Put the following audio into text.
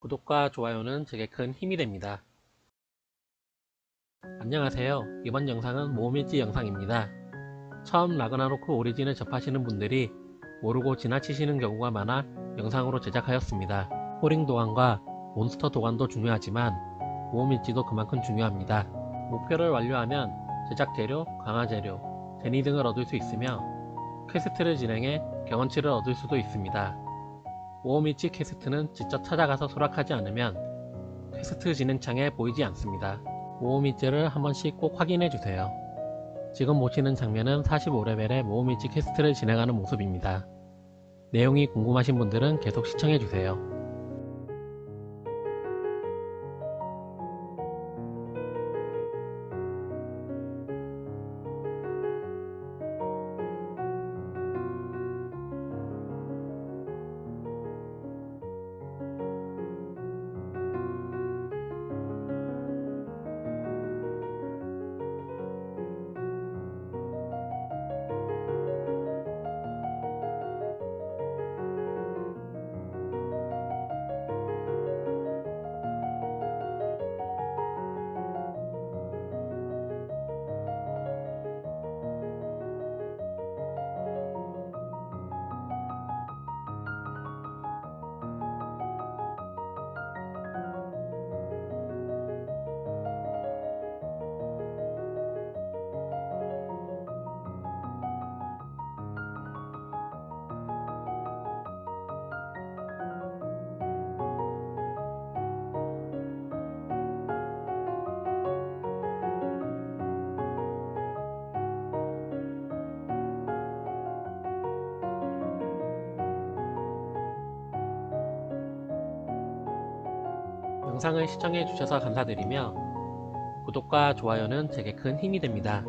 구독과 좋아요는 제게 큰 힘이 됩니다. 안녕하세요. 이번 영상은 모험일지 영상입니다. 처음 라그나로크 오리진을 접하시는 분들이 모르고 지나치시는 경우가 많아 영상으로 제작하였습니다. 호링 도관과 몬스터 도관도 중요하지만 모험일지도 그만큼 중요합니다. 목표를 완료하면 제작 재료, 강화 재료, 제니 등을 얻을 수 있으며 퀘스트를 진행해 경험치를 얻을 수도 있습니다. 모험일지 퀘스트는 직접 찾아가서 수락하지 않으면 퀘스트 진행창에 보이지 않습니다. 모험일지를 한 번씩 꼭 확인해 주세요. 지금 보시는 장면은 45레벨의 모험일지 퀘스트를 진행하는 모습입니다. 내용이 궁금하신 분들은 계속 시청해 주세요. 영상을 시청해 주셔서 감사드리며 구독과 좋아요는 제게 큰 힘이 됩니다.